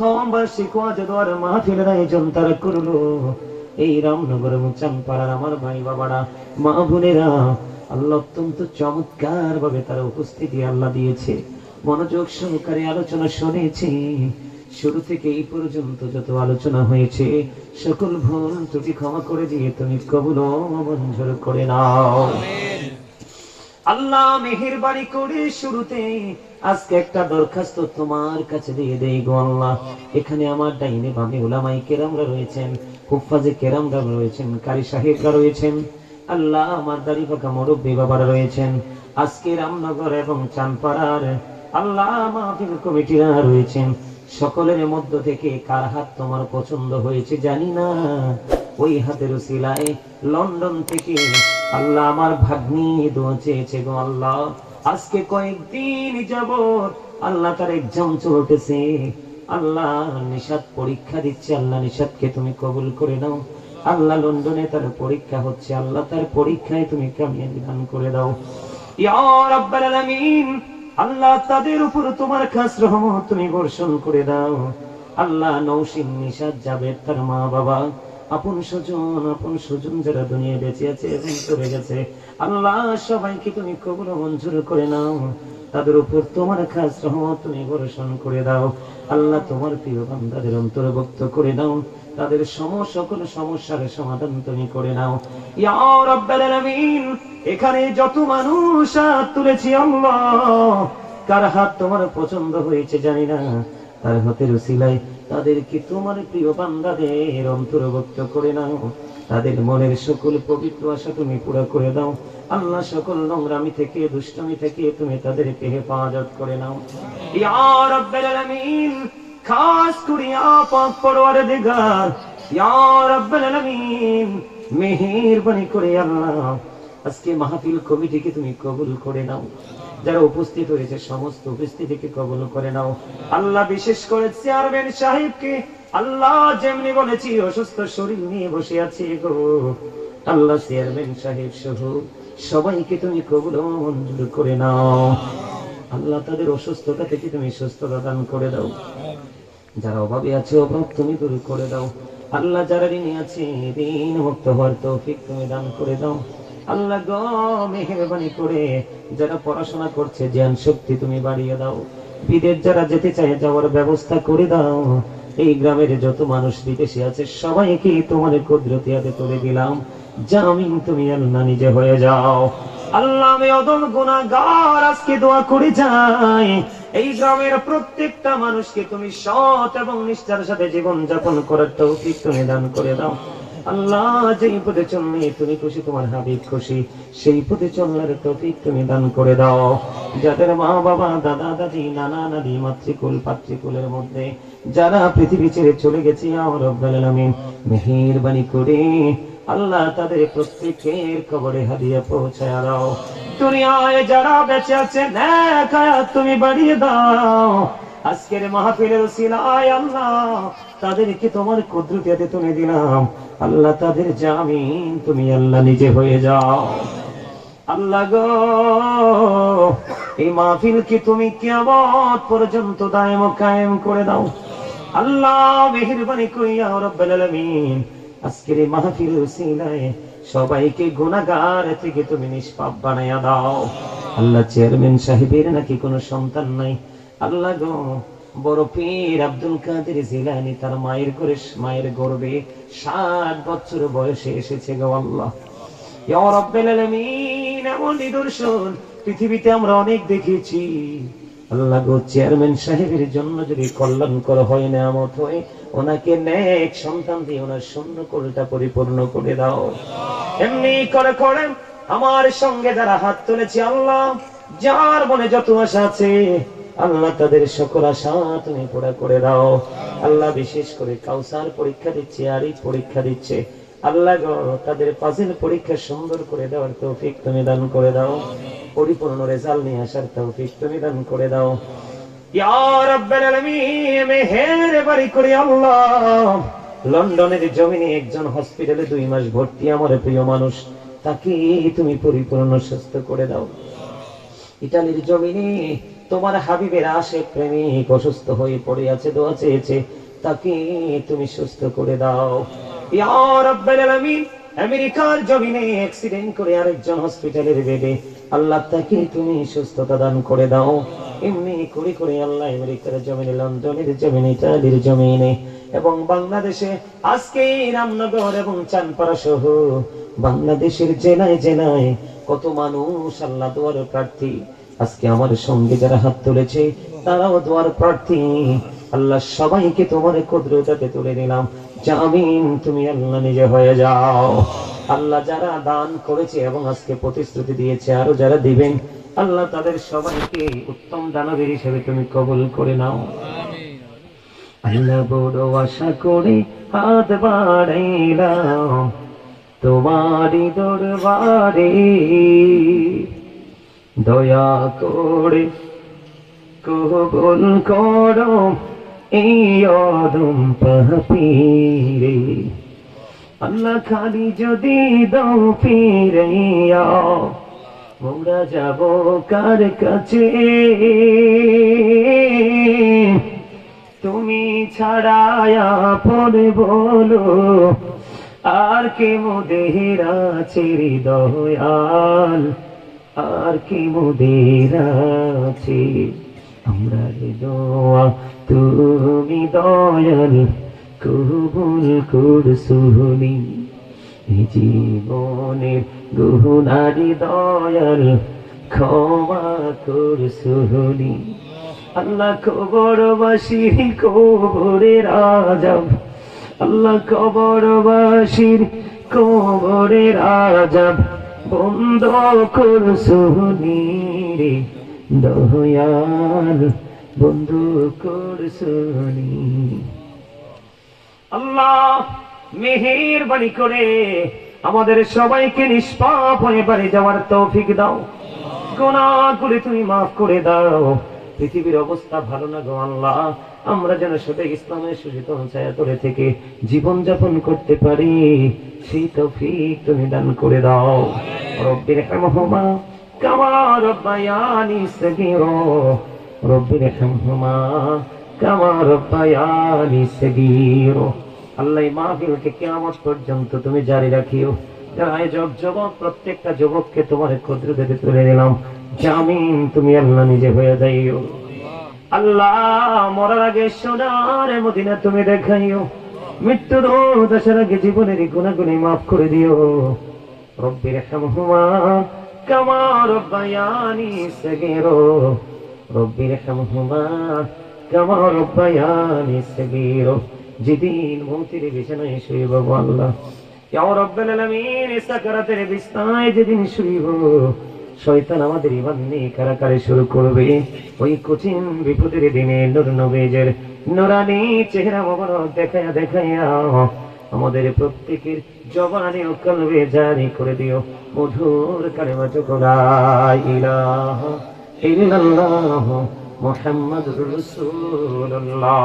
বার্ষিক ওয়াজ দোয়ার মাহফিলের আয়োজন তারা করল। এই রামনগর মুচান পাড়ার আমার ভাই বাবারা মা বোনেরা আল্লাহ অত্যন্ত চমৎকার ভাবে তারা উপস্থিতি আল্লাহ দিয়েছে। মনোযোগ সহকারে আলোচনা শুনেছি। শুরু থেকে এই পর্যন্ত যত আলোচনা হয়েছে সকল ভুল ত্রুটি ক্ষমা করে দিয়ে তুমি কবুল মঞ্জুর করে নাও। আল্লাহ মেহেরবাড়ি করে শুরুতে আজকে একটা দরখাস্ত তোমার কাছে দিয়ে দেই গো আল্লাহ। এখানে আমার ডাইনে বামে ওলামাই কেরামরা রয়েছেন, হুফাজে কেরামরা রয়েছেন, কারি সাহেবরা রয়েছেন, আল্লাহ আমার দাড়ি পাকা মুরব্বী বাবারা রয়েছেন আজকে রামনগর এবং চানপাড়ার আল্লাহ মাহফিল কমিটিরা রয়েছেন। সকলের মধ্য থেকে কার হাত তোমার পছন্দ হয়েছে জানি না। ওই হাতের সিলাই লন্ডন থেকে আল্লাহ আমার ভাগ্নি দোয়া চেয়েছে গো আল্লাহ। আজকে কয়েকদিন যাব আল্লাহ তার এক্সাম চলতেছে। আল্লাহ নিশাদ পরীক্ষা দিচ্ছে, আল্লাহ নিশাদকে তুমি কবুল করে নাও। আল্লাহ লন্ডনে তার পরীক্ষা হচ্ছে, আল্লাহ তার পরীক্ষায় তুমি কামিয়াবি দান করে দাও। আল্লাহ তাদের উপর তোমার খাস রহমত তুমি বর্ষণ করে দাও। আল্লাহ নৌসিন নিশাদ যাবে তার মা বাবা আপন স্বজন আপন স্বজন যারা দুনিয়া বেঁচে আছে এবং চলে গেছে, আল্লাহ সবাইকে তুমি কবুল মঞ্জুর করে নাও। তাদের উপর তোমার খাস রহমত তুমি বর্ষণ করে দাও। আল্লাহ তোমার প্রিয় বান্দাদের অন্তর্ভুক্ত করে দাও। তাদের সকল সমস্যার সমাধান তুমি করে নাও। এখানে যত মানুষ হাত তুলেছি আল্লাহ। কার হাত তোমার পছন্দ হয়েছে জানি না, তার হাতের উসিলায় তাদেরকে তোমার প্রিয় বান্দাদের অন্তর্ভুক্ত করে নাও। তাদের মনের সকল পবিত্র আশা তুমি পুরো করে দাও। আল্লাহ সকল নোংরামি থেকে, দুষ্টমি থেকে তুমি তাদেরকে হেফাজত করে নাও। খাস করে আপক পড়ওয়ার দিগার রাব্বাল আলামিন, মেহেরবানি করে আল্লাহ। আজকে মাহফিল কমিটিকে তুমি কবুল করে নাও। যারা উপস্থিত হয়েছে, সমস্ত উপস্থিতিকে কবুল করে নাও। আল্লাহ বিশেষ করে চেয়ারম্যান সাহেবকে আল্লাহ যেমনি বলেছি, অসুস্থ শরীর নিয়ে বসে আছি গো। আল্লাহ চেয়ারম্যান সাহেব সহ সবাইকে তুমি কবুল মঞ্জুর করে নাও। আল্লাহ তাদের অসুস্থতা থেকে তুমি সুস্থতা দান করে দাও। যারা অভাবে আছে, অভাব তুমি দূর করে দাও। আল্লাহ যারা ঋণে আছে, ঋণ মুক্ত হওয়ার তৌফিক তুমি দান করে দাও। আল্লাহ গো মেহরবানি করে যারা পড়াশোনা করছে, জ্ঞান শক্তি তুমি বাড়িয়ে দাও। বিদেশ যারা যেতে চায়, যাওয়ার ব্যবস্থা করে দাও। এই গ্রামের যত মানুষ বিদেশে আছে, সবাইকে তোমার কুদরতি হাতে তুলে দিলাম। জামিন তুমি আল্লাহ নিজে হয়ে যাও। আল্লাহ, আমি অদম গুনাহগার, আজকে দোয়া করে যাই। এই গ্রামের প্রত্যেকটা মানুষকে তুমি সৎ এবং নিষ্ঠার সাথে জীবন যাপন করার তৌফিক তুমি দান করে দাও। আল্লাহ যেই পথে চললে তুমি খুশি, তোমার হাবিব খুশি। সেই পথে চলার তৌফিক তুমি দান করে দাও। যাদের মা বাবা, দাদা, দাদি, নানা নাদি মাতৃকুল, পাতৃকুলের মধ্যে, যারা পৃথিবী ছেড়ে চলে গেছে আমার রব্বাল আলামিন, মেহেরবানি করে আল্লাহ তাদের প্রত্যেকের কবরে হাদিয়া পৌঁছায় দাও। দুনিয়ায় যারা বেঁচে আছে তুমি বাড়িয়ে দাও। আজকের মাহফিলের উসিলায় আল্লাহ, তাদেরকে তোমার কুদরতিয়াতে তুমি দিলাম। আল্লাহ, তাদের জামিন তুমি আল্লাহ নিজে হয়ে যাও। আল্লাহ গো, এই মাহফিল কি তুমি কিয়ামত পর্যন্ত দায়ম কায়েম করে দাও? আল্লাহ, মেহেরবানি কইয়া রব্বাল আলামিন। আজকের এই মাহফিল উসিলায় সবাইকে গুনাহগার থেকে তুমি নিষ্পাপ বানাইয়া দাও। আল্লাহ, চেয়ারম্যান সাহেবের নাকি কোনো সন্তান নাই। আল্লাহ গো, বড় পীর আব্দুল কাদের জিলানি তার মায়ের করে মায়ের গর্বে ষাট বছর বয়সে এসেছে গো আল্লাহ। পৃথিবীতে আমরা অনেক দেখেছি। আল্লাহ চেয়ারম্যান সাহেবের জন্য যদি হয় ওনাকে নেক সন্তান দিয়ে ওনার পরিপূর্ণ করে দাও। এমনি করে করে আমার সঙ্গে যারা হাত তুলেছে আল্লাহ, যার মনে যত আশা আছে আল্লাহ তাদের সকল আশা তুমি পুরা করে দাও। আল্লাহ বিশেষ করে কাউসার পরীক্ষা দিচ্ছে আর এই পরীক্ষা দিচ্ছে। আল্লাহ তাদের পাজিল পরীক্ষা সুন্দর করে দেওয়ার তৌফিক তুমি দান করে দাও। পরিপূর্ণ রেজাল্ট নিয়ে আসার তৌফিক তুমি দান করে দাও। লন্ডনের জমিনে একজন হসপিটালে দুই মাস ভর্তি আমার প্রিয় মানুষ তাকে তুমি পরিপূর্ণ সুস্থ করে দাও। ইটালির জমিনে তোমার হাবিবের আশে প্রেমিক অসুস্থ হয়ে পড়ে আছে, দোয়া চেয়েছে, তাকে তুমি সুস্থ করে দাও। আমেরিকার জমিনে অ্যাক্সিডেন্ট করে আরেকজন হসপিটালের বেডে আল্লাহ তাকে তুমি সুস্থতা দান করে দাও। এমনি করে করে আল্লাহ আমেরিকার জমিনে, লন্ডনের জমিনে, ইতালির জমিনে এবং বাংলাদেশে আজকে রামনগর এবং চানপাড়া সহ বাংলাদেশের জেলায় জেলায় কত মানুষ আল্লাহ দুয়ার প্রার্থী। আজকে আমার সঙ্গে যারা হাত তুলেছে, তারাও দোয়ার প্রার্থী। আল্লাহ সবাইকে তোমার কুদরতাতে তুলে নিলাম। জামিন, তুমি আল্লাহ নিজে হয়ে যাও। আল্লাহ যারা দান করেছে এবং আজকে প্রতিশ্রুতি দিয়েছে, আরও যারা দিবেন, আল্লাহ তাদের সবাইকে উত্তম দানবীর হিসেবে তুমি কবুল করে নাও। আল্লাহ বড় আশা করে হাত বাড়াইলাম তোমারই দরবারে। দয়া করে কবুল করো এই অদম পাপিরে। আল্লাহ খালি যদি দাও ফিরাইয়া মোরা যাব কার কাছে? তুমি ছাড়ায়া পরে বলো, আর কে মোদের আছে দয়াল আর কি মোদের আছে? আমরা দোয়া, তুমি দয়াল, কবুল করছুনি এই জীবনের গুনারি দয়াল, ক্ষমা করছুনি আল্লাহ কবরবাসীর কবরে রাজাব আল্লাহ কবরবাসীর কবরে রাজাব বন্ধ করছুনি রে দয়াল বন্ধু করছুনি। আল্লাহ মেহেরবানি করে আমাদের সবাইকে নিষ্পাপ হয়ে বাড়ি যাওয়ার তৌফিক দাও। গুনাহগুলি তুমি মাফ করে দাও। পৃথিবীর অবস্থা ভালো না গো আল্লাহ। আমরা যেন শুধু ইসলামের সুশীতল ছায়া করে থেকে জীবন যাপন করতে পারি। সেই তৌফিক তুমি দান করে দাও। রব্বির রব্বির আল্লাহ মাহফিলকে কিয়ামত পর্যন্ত তুমি জারি রাখিও। যারা এই যুবক প্রত্যেকটা যুবককে তোমার কুদরতে তুলে নিলাম। জামিন তুমি আল্লাহ নিজে হয়ে যাইও। আল্লাহ। মরার আগে সোনার মদিনা তুমি দেখাইও। মৃত্যুর দশের আগে জীবনের গুণাগুলি মাফ করে দিও। রব্বির হামহুমা কামা রব্বায়ানি সগীরা। রব্বির হামহুমা কামা রব্বায়ানি সগীরা। যেদিন মৌতির বিছানায় শুইব আল্লাহ। ইয়া রব্বাল আলামিন সাকারাতের বিছানায় যেদিন শুইব শয়তান আমাদের ইমান নিয়ে কারাকারে শুরু করবে। ওই কঠিন বিপদের দিনে নূর নবীজের নুরানি চেহারা মোবারক দেখায়া দেখায়া আমাদের প্রত্যেকের জবানে ও কলবে জারি করে দিও। মধুর কালেমা চোখলা ইলাহা ইল্লাল্লাহ মুহাম্মাদুর রাসূলুল্লাহ।